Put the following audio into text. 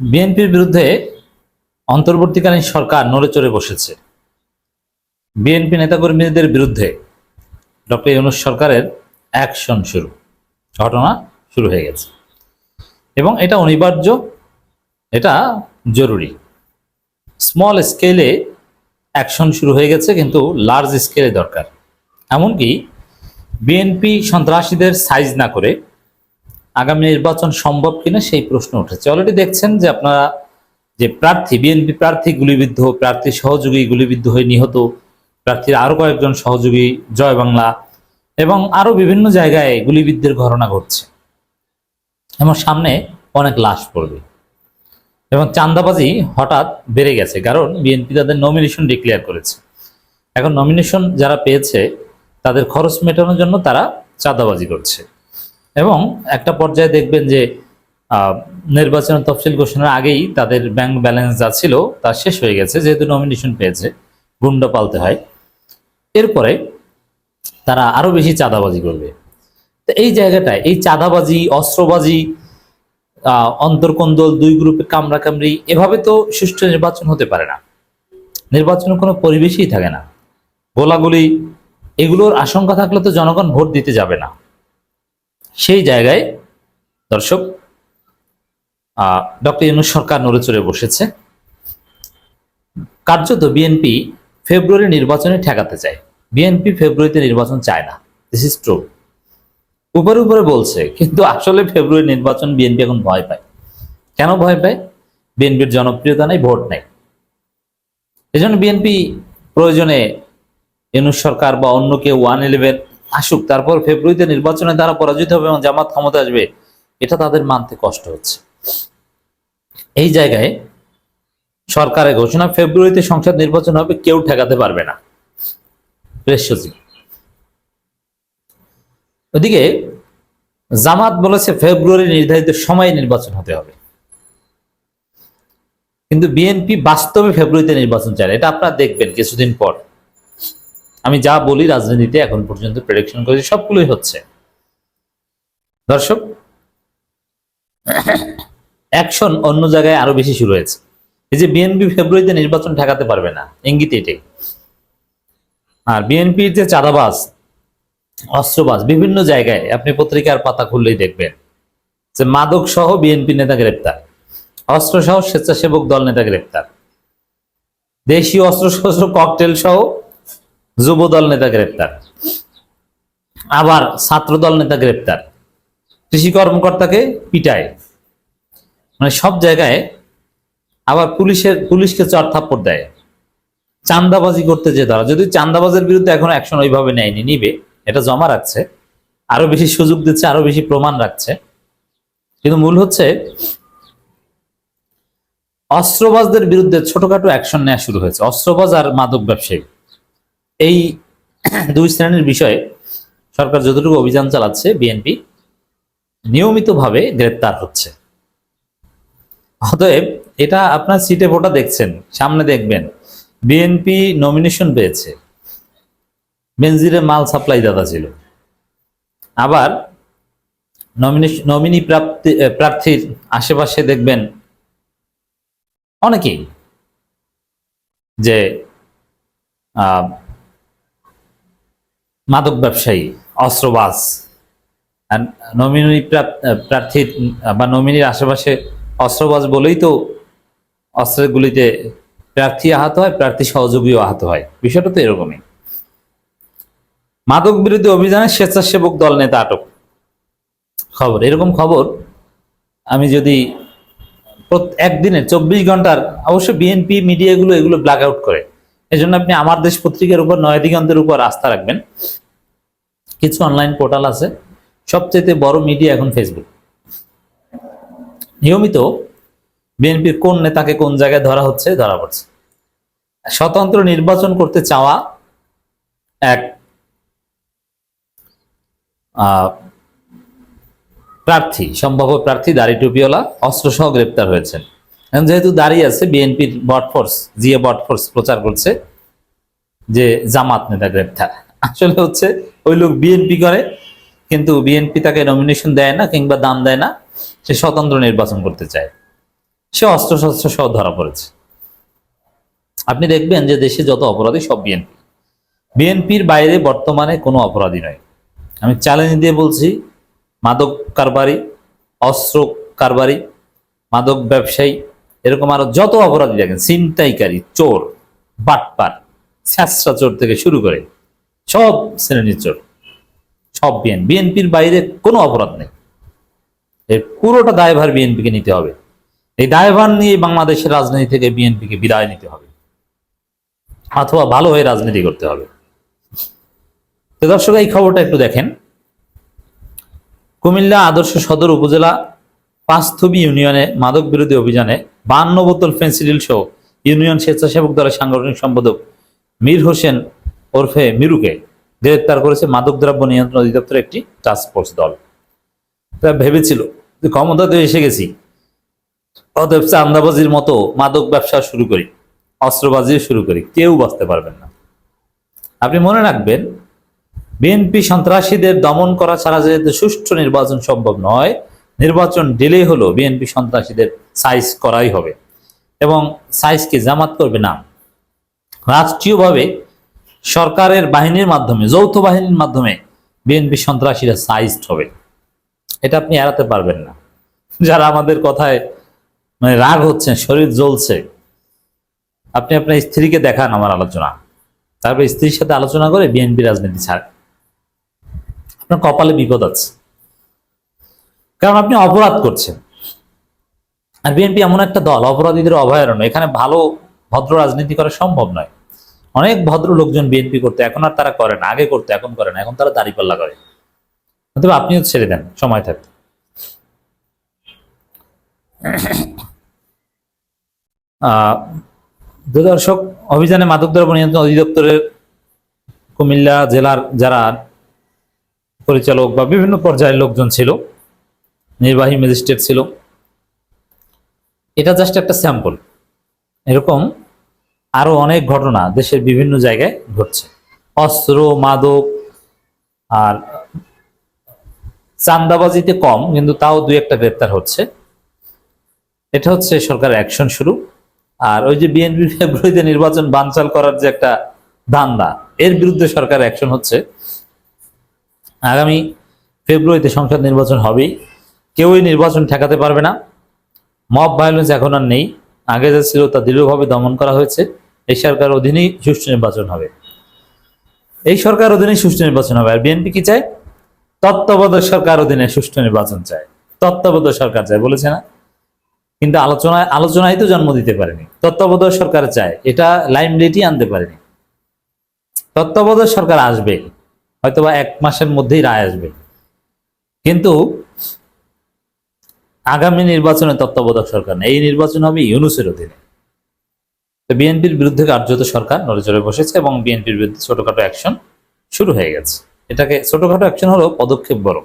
বিএনপির বিরুদ্ধে অন্তর্বর্তীকালীন সরকার নড়েচড়ে বসেছে। বিএনপি নেতাকর্মীদের বিরুদ্ধে ডক্টর ইউনুস সরকারের অ্যাকশন শুরু, ঘটনা শুরু হয়ে গেছে। এবং এটা অনিবার্য, এটা জরুরি। স্মল স্কেলে অ্যাকশন শুরু হয়ে গেছে, কিন্তু লার্জ স্কেলে দরকার। এমনকি বিএনপি সন্ত্রাসীদের সাইজ না করে আগামী নির্বাচন সম্ভব কিনা সেই প্রশ্ন উঠেছে। অলরেডি দেখছেন যে আপনারা যে প্রার্থী, বিএনপি প্রার্থী, গুলিবিদ্ধ প্রার্থী, সহযোগী, গুলিবিদ্ধ হয়ে নিহত প্রার্থীর আরও কয়েকজন সহযোগী, জয় বাংলা এবং আরও বিভিন্ন জায়গায় গুলিবিদ্ধের ঘটনা ঘটছে। এবং সামনে অনেক লাশ পড়বে। এবং চান্দাবাজি হঠাৎ বেড়ে গেছে, কারণ বিএনপি তাদের নমিনেশন ডিক্লেয়ার করেছে। এখন নমিনেশন যারা পেয়েছে, তাদের খরচ মেটানোর জন্য তারা চাঁদাবাজি করছে। এবং একটা পর্যায়ে দেখবেন যে আহ, নির্বাচনের তফসিল ঘোষণার আগেই তাদের ব্যাংক ব্যালেন্স যা ছিল তা শেষ হয়ে গেছে যেহেতু নমিনেশন পেয়েছে গুন্ডা পালতে হয়। এরপরে তারা আরও বেশি চাঁদাবাজি করবে। তো এই জায়গাটায় এই চাঁদাবাজি অস্ত্রবাজি অন্তর্কন্দল দুই গ্রুপে কামড়া কামড়ি এভাবে তো সুষ্ঠু নির্বাচন হতে পারে না। নির্বাচনের কোনো পরিবেশই থাকে না। গোলাগুলি এগুলোর আশঙ্কা থাকলে তো জনগণ ভোট দিতে যাবে না। সেই জায়গায় দর্শক ডক্টর ইউনুস সরকার নড়ে চড়ে বসেছে। কার্যত বিএনপি ফেব্রুয়ারি নির্বাচনে ঠেকাতে চায়। বিএনপি ফেব্রুয়ারিতে নির্বাচন চায় না। দিস ইজ ট্রু উপরে উপরে বলছে, কিন্তু আসলে ফেব্রুয়ারি নির্বাচন বিএনপি এখন ভয় পায়। কেন ভয় পায়? বিএনপির জনপ্রিয়তা নেই, ভোট নেই। এজন্য বিএনপি প্রয়োজনে ইউনুস সরকার বা অন্য কেউ ওয়ান ইলেভেন আসুক, তারপর ফেব্রুয়ারিতে নির্বাচনে তারা পরাজিত হবে এবং জামাত ক্ষমতা আসবে, এটা তাদের মানতে কষ্ট হচ্ছে। এই জায়গায় সরকারের ঘোষণা, ফেব্রুয়ারিতে সংসদ নির্বাচন হবে, কেউ ঠেকাতে পারবে না। ওদিকে জামাত বলেছে, ফেব্রুয়ারি নির্ধারিত সময়ে নির্বাচন হতে হবে। কিন্তু বিএনপি বাস্তবে ফেব্রুয়ারিতে নির্বাচন চায় এটা আপনারা দেখবেন কিছুদিন পর। আমি যা বলি রাজনীতিতে এখন পর্যন্ত প্রেডিকশন করেছি, সবগুলোই হচ্ছে। দর্শক অ্যাকশন অন্য জায়গায় আরও বেশি শুরু হয়েছে। এই যে বিএনপি ফেব্রুয়ারিতে নির্বাচন ঠেকাতে পারবে না, ইঙ্গিত এটাই। আর বিএনপির যে চাঁদাবাজ, অস্ত্রবাজ, বিভিন্ন জায়গায় আপনি পত্রিকার পাতা খুললেই দেখবেন যে মাদক সহ বিএনপি নেতা গ্রেপ্তার অস্ত্র সহ স্বেচ্ছাসেবক দল নেতা গ্রেপ্তার, দেশীয় অস্ত্র ককটেল সহ যুব দল নেতা গ্রেপ্তার। আবার ছাত্র দল নেতা গ্রেপ্তার। কৃষি কর্মকর্তাকে পিটায়। মানে সব জায়গায় আবার পুলিশের, পুলিশকে চর থাপ্পড় দেয়। চান্দাবাজি করতে যে ধরা। যদি চান্দাবাজের বিরুদ্ধে এখন অ্যাকশন ওইভাবে নেয়নি, নিবে, এটা জমা রাখছে। আরও বেশি সুযোগ দিচ্ছে, আরও বেশি প্রমাণ রাখছে। কিন্তু মূল হচ্ছে, অস্ত্রবাজদের বিরুদ্ধে ছোটখাটো অ্যাকশন নেওয়া শুরু হয়েছে। অস্ত্রবাজ আর মাদক ব্যবসায়ী। এই দুই শ্রেণির বিষয়ে সরকার যতটুকু অভিযান চালাচ্ছে বিএনপি নিয়মিতভাবে গ্রেপ্তার হচ্ছে। অতএব এটা আপনার সিটে ভোটা দেখছেন, সামনে দেখবেন বিএনপি নমিনেশন পেয়েছে। বেনজিরে মাল সাপ্লাই দাতা ছিল। আবার নমিনি প্রাপ্তি প্রার্থীর আশেপাশে দেখবেন অনেকেই যে মাদক ব্যবসায়ী অস্ত্রবাজ নমিনি উম, বা নমিনির আশেপাশে অস্ত্রবাজ বলেই তো অস্ত্রের গুলিতে প্রার্থী আহত হয় প্রার্থী সহযোগীও আহত হয়। বিষয়টা তো এরকমই। মাদক বিরোধী অভিযানে স্বেচ্ছাসেবক দল নেতা আটক। খবর এরকম খবর আমি যদি একদিনে চব্বিশ ঘণ্টার অবশ্য বিএনপি মিডিয়াগুলো এগুলো ব্ল্যাক আউট করে। এজন্য আপনি আমার দেশ পত্রিকার উপর নয় দিগন্তের উপর আস্থা রাখবেন। কিছু অনলাইন পোর্টাল আছে। সবচেয়ে বড় মিডিয়া এখন ফেসবুক নিয়মিত বিএনপির কোন নেতাকে কোন জায়গায় ধরা হচ্ছে, ধরা পড়ছে। স্বতন্ত্র নির্বাচন করতে চাওয়া এক প্রার্থী, সম্ভাব্য প্রার্থী দাড়ি টুপিওয়ালা, অস্ত্রসহ গ্রেপ্তার হয়েছেন। যেহেতু দাঁড়িয়ে আছে বিএনপির বটফোর্স জিএ বটফোর্স প্রচার করছে, যে জামাত নেতা গ্রেপ্তার। আসলে হচ্ছে ওই লোক বিএনপি করে, কিন্তু বিএনপি তাকে নমিনেশন দেয় না কিংবা দাম দেয় না, সে স্বতন্ত্র নির্বাচন করতে চায়। সে অস্ত্রশস্ত্র সহ ধরা পড়েছে। আপনি দেখবেন যে দেশে যত অপরাধী সব বিএনপি। বিএনপির বাইরে বর্তমানে কোনো অপরাধী নয়। আমি চ্যালেঞ্জ দিয়ে বলছি, মাদক কারবারি, অস্ত্র কারবারি, মাদক ব্যবসায়ী এরকম আরও যত অপরাধী দেখেন, ছিনতাইকারী, চোর বাটপার স্যাঁচরা চোর থেকে শুরু করে সব শ্রেণির চোর, সব বিএন বিএনপির বাইরে কোনো অপরাধ নেই। এর পুরোটা দায়ভার বিএনপিকে নিতে হবে। এই দায়ভার নিয়ে বাংলাদেশের রাজনীতি থেকে বিএনপিকে বিদায় নিতে হবে। অথবা ভালো হয়ে রাজনীতি করতে হবে। তো দর্শক, এই খবরটা একটু দেখেন। কুমিল্লা আদর্শ সদর উপজেলা পাঁচথবি ইউনিয়নে মাদক বিরোধী অভিযানে বান্ন বোতল ফেন্সিডিল সহ ইউনিয়ন স্বেচ্ছাসেবক দলের সাংগঠনিক সম্পাদক মীর হোসেন ওরফে মিরুকে গ্রেপ্তার করেছে মাদক দ্রব্য নিয়ন্ত্রণ অধিদপ্তর একটি টাস্ক ফোর্স দল। তারা ভেবেছিল যে ক্ষমতাতে এসে গেছি। অতএব চান্দাবাজির মতো মাদক ব্যবসা শুরু করি, অস্ত্রবাজি শুরু করি, কেউ বাঁচতে পারবেন না। আপনি মনে রাখবেন, বিএনপি সন্ত্রাসীদের দমন করা ছাড়া যেহেতু সুষ্ঠু নির্বাচন সম্ভব নয় নির্বাচন ডিলে হলো বিএনপি সন্ত্রাসীদের সাইজ করাই হবে। এবং সাইজকে জামাত করবে না। রাষ্ট্রীয়ভাবে সরকারের বাহিনীর মাধ্যমে, যৌথ বাহিনীর মাধ্যমে বিএনপি সন্ত্রাসীরা সাইজড হবে। এটা আপনি এড়াতে পারবেন না। যারা আমাদের কথায় মানে রাগ হচ্ছেন, শরীর জ্বলছে, আপনি আপনার স্ত্রীকে দেখান আমার আলোচনা। তারপর স্ত্রীর সাথে আলোচনা করে বিএনপি রাজনীতি ছাড়। আপনার কপালে বিপদ আছে। কারণ আপনি অপরাধ করছেন। আর বিএনপি এমন একটা দল, অপরাধীদের অভয়ারণ্য, এখানে ভালো ভদ্র রাজনীতি করা সম্ভব নয়। অনেক ভদ্র লোকজন বিএনপি করতে, এখন আর তারা করে না, আগে করতে, এখন করে না, এখন তারা দাঁড়িপাল্লা করে। অথবা আপনিও ছেড়ে দেন, সময় থাকতে দর্শক, অভিযানে মাদকদ্রব্য নিয়ন্ত্রণ অধিদপ্তরের কুমিল্লা জেলার যারা পরিচালক বা বিভিন্ন পর্যায়ের লোকজন ছিল নির্বাহী ম্যাজিস্ট্রেট ছিল। এটা জাস্ট একটা স্যাম্পল এরকম আরও অনেক ঘটনা দেশের বিভিন্ন জায়গায় ঘটছে। অস্ত্র, মাদক আর চান্দাবাজিতে কম, কিন্তু তাও দুই একটা গ্রেপ্তার হচ্ছে। এটা হচ্ছে সরকারের অ্যাকশন শুরু। আর ওই যে বিএনপি ফেব্রুয়ারিতে নির্বাচন বানচাল করার যে একটা ধান্দা, এর বিরুদ্ধে সরকার অ্যাকশন হচ্ছে। আগামী ফেব্রুয়ারিতে সংসদ নির্বাচন হবেই। কেউই নির্বাচন ঠেকাতে পারবে না। মব ভায়োলেন্স এখন আর নেই। আগে যা ছিল তা দৃঢ়ভাবে দমন করা হয়েছে। এই সরকার অধীনেই সুষ্ঠু নির্বাচন হবে। এই সরকার অধীনে সুষ্ঠু নির্বাচন হবে। আর বিএনপি কি চায়? তত্ত্বাবধায়ক সরকার অধীনে সুষ্ঠু নির্বাচন চায়। তত্ত্বাবধায়ক সরকার চায় বলেছে না? কিন্তু আলোচনায় আলোচনায় তো জন্ম দিতে পারেনি। তত্ত্বাবধায়ক সরকার চায়। এটা লাইমলাইটই আনতে পারেনি। তত্ত্বাবধায়ক সরকার আসবে। হয়তোবা এক মাসের মধ্যেই রায় আসবে। কিন্তু আগামী নির্বাচনে তত্ত্বাবধায়ক সরকার নেই। এই নির্বাচন হবে ইউনুসের অধীনে। তো বিএনপির বিরুদ্ধে কার্যত সরকার নড়েচড়ে বসেছে এবং বিএনপির বিরুদ্ধে ছোটখাটো অ্যাকশন শুরু হয়ে গেছে। এটাকে ছোটখাটো অ্যাকশন হলো পদক্ষেপ বড়